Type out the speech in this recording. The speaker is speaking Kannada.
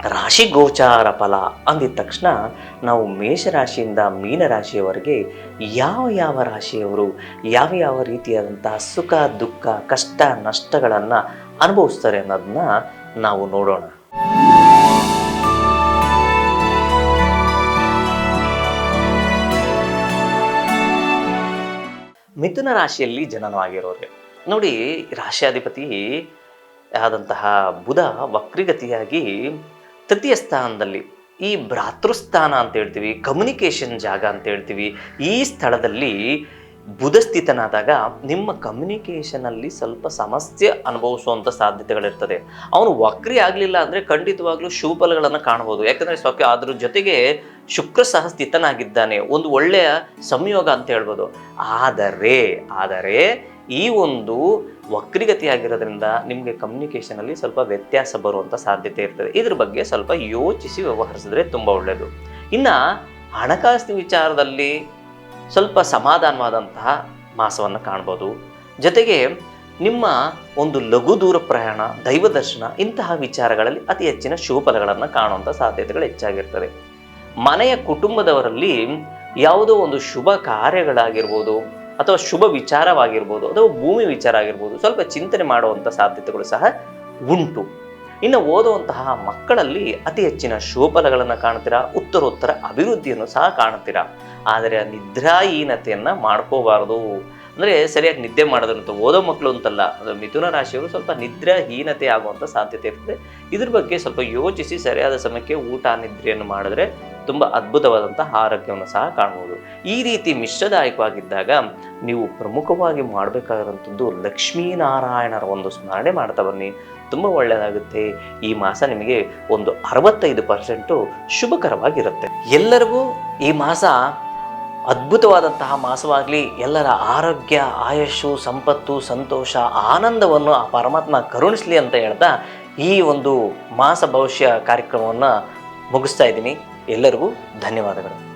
ರಾಶಿ ಗೋಚಾರ ಫಲ ಅಂದಿದ ತಕ್ಷಣ ನಾವು ಮೇಷರಾಶಿಯಿಂದ ಮೀನರಾಶಿಯವರೆಗೆ ಯಾವ ಯಾವ ರಾಶಿಯವರು ಯಾವ ಯಾವ ರೀತಿಯಾದಂತಹ ಸುಖ, ದುಃಖ, ಕಷ್ಟ, ನಷ್ಟಗಳನ್ನು ಅನುಭವಿಸ್ತಾರೆ ಅನ್ನೋದನ್ನ ನಾವು ನೋಡೋಣ. ಮಿಥುನ ರಾಶಿಯಲ್ಲಿ ಜನನವಾಗಿರೋರಿಗೆ ನೋಡಿ, ರಾಶಿಯಾಧಿಪತಿ ಆದಂತಹ ಬುಧ ವಕ್ರಿಗತಿಯಾಗಿ ತೃತೀಯ ಸ್ಥಾನದಲ್ಲಿ ಈ ಭ್ರಾತೃಸ್ಥಾನ ಅಂತ ಹೇಳ್ತೀವಿ ಕಮ್ಯುನಿಕೇಷನ್ ಜಾಗ ಅಂತ ಹೇಳ್ತೀವಿ, ಈ ಸ್ಥಳದಲ್ಲಿ ಬುಧ ಸ್ಥಿತನಾದಾಗ ನಿಮ್ಮ ಕಮ್ಯುನಿಕೇಷನಲ್ಲಿ ಸ್ವಲ್ಪ ಸಮಸ್ಯೆ ಅನುಭವಿಸುವಂಥ ಸಾಧ್ಯತೆಗಳಿರ್ತದೆ. ಅವನು ವಕ್ರಿ ಆಗಲಿಲ್ಲ ಅಂದರೆ ಖಂಡಿತವಾಗ್ಲೂ ಶುಭಫಲಗಳನ್ನು ಕಾಣ್ಬೋದು ಯಾಕಂದರೆ ಸ್ವಲ್ಪ ಅದ್ರ ಜೊತೆಗೆ ಶುಕ್ರ ಸಹ ಸ್ಥಿತನಾಗಿದ್ದಾನೆ ಒಂದು ಒಳ್ಳೆಯ ಸಂಯೋಗ ಅಂತ ಹೇಳ್ಬೋದು. ಆದರೆ ಆದರೆ ಈ ಒಂದು ವಕ್ರಿಗತಿಯಾಗಿರೋದ್ರಿಂದ ನಿಮಗೆ ಕಮ್ಯುನಿಕೇಷನಲ್ಲಿ ಸ್ವಲ್ಪ ವ್ಯತ್ಯಾಸ ಬರುವಂಥ ಸಾಧ್ಯತೆ ಇರ್ತದೆ. ಇದ್ರ ಬಗ್ಗೆ ಸ್ವಲ್ಪ ಯೋಚಿಸಿ ವ್ಯವಹರಿಸಿದ್ರೆ ತುಂಬ ಒಳ್ಳೆಯದು ಇನ್ನು ಹಣಕಾಸಿನ ವಿಚಾರದಲ್ಲಿ ಸ್ವಲ್ಪ ಸಮಾಧಾನವಾದಂತಹ ಮಾಸವನ್ನು ಕಾಣ್ಬೋದು. ಜೊತೆಗೆ ನಿಮ್ಮ ಒಂದು ಲಘು ದೂರ ಪ್ರಯಾಣ, ದೈವ ದರ್ಶನ ಇಂತಹ ವಿಚಾರಗಳಲ್ಲಿ ಅತಿ ಹೆಚ್ಚಿನ ಶುಭ ಫಲಗಳನ್ನು ಕಾಣುವಂಥ ಸಾಧ್ಯತೆಗಳು ಹೆಚ್ಚಾಗಿರ್ತದೆ ಮನೆಯ ಕುಟುಂಬದವರಲ್ಲಿ ಯಾವುದೋ ಒಂದು ಶುಭ ಕಾರ್ಯಗಳಾಗಿರ್ಬೋದು ಅಥವಾ ಶುಭ ವಿಚಾರವಾಗಿರ್ಬೋದು ಅಥವಾ ಭೂಮಿ ವಿಚಾರ ಆಗಿರ್ಬೋದು, ಸ್ವಲ್ಪ ಚಿಂತನೆ ಮಾಡುವಂಥ ಸಾಧ್ಯತೆಗಳು ಸಹ ಉಂಟು. ಇನ್ನು ಓದುವಂತಹ ಮಕ್ಕಳಲ್ಲಿ ಅತಿ ಹೆಚ್ಚಿನ ಶುಭಫಲಗಳನ್ನು ಕಾಣ್ತೀರಾ? ಉತ್ತರೋತ್ತರ ಅಭಿವೃದ್ಧಿಯನ್ನು ಸಹ ಕಾಣ್ತೀರಾ? ಆದರೆ ಆ ನಿದ್ರಾಹೀನತೆಯನ್ನು ಮಾಡ್ಕೋಬಾರದು. ಅಂದರೆ ಸರಿಯಾಗಿ ನಿದ್ದೆ ಮಾಡೋದಂತ ಓದೋ ಮಕ್ಕಳು ಅಂತಲ್ಲ ಅದು ಮಿಥುನ ರಾಶಿಯವರು ಸ್ವಲ್ಪ ನಿದ್ರಾಹೀನತೆ ಆಗುವಂಥ ಸಾಧ್ಯತೆ ಇರ್ತದೆ. ಇದ್ರ ಬಗ್ಗೆ ಸ್ವಲ್ಪ ಯೋಚಿಸಿ ಸರಿಯಾದ ಸಮಯಕ್ಕೆ ಊಟ, ನಿದ್ರೆಯನ್ನು ಮಾಡಿದ್ರೆ ತುಂಬ ಅದ್ಭುತವಾದಂಥ ಆರೋಗ್ಯವನ್ನು ಸಹ ಕಾಣ್ಬೋದು. ಈ ರೀತಿ ಮಿಶ್ರದಾಯಕವಾಗಿದ್ದಾಗ ನೀವು ಪ್ರಮುಖವಾಗಿ ಮಾಡಬೇಕಾಗಿರುವಂಥದ್ದು ಲಕ್ಷ್ಮೀನಾರಾಯಣರ ಒಂದು ಸ್ಮರಣೆ ಮಾಡ್ತಾ ಬನ್ನಿ. ತುಂಬ ಒಳ್ಳೆಯದಾಗುತ್ತೆ ಈ ಮಾಸ ನಿಮಗೆ ಒಂದು ಅರವತ್ತೈದು ಪರ್ಸೆಂಟು ಶುಭಕರವಾಗಿರುತ್ತೆ. ಎಲ್ಲರಿಗೂ ಈ ಮಾಸ ಅದ್ಭುತವಾದಂತಹ ಮಾಸವಾಗಲಿ, ಎಲ್ಲರ ಆರೋಗ್ಯ, ಆಯಸ್ಸು, ಸಂಪತ್ತು, ಸಂತೋಷ, ಆನಂದವನ್ನು ಆ ಪರಮಾತ್ಮ ಕರುಣಿಸಲಿ ಅಂತ ಹೇಳ್ತಾ ಈ ಒಂದು ಮಾಸ ಭವಿಷ್ಯ ಕಾರ್ಯಕ್ರಮವನ್ನು ಮುಗಿಸ್ತಾ ಇದ್ದೀನಿ. ಎಲ್ಲರಿಗೂ ಧನ್ಯವಾದಗಳು.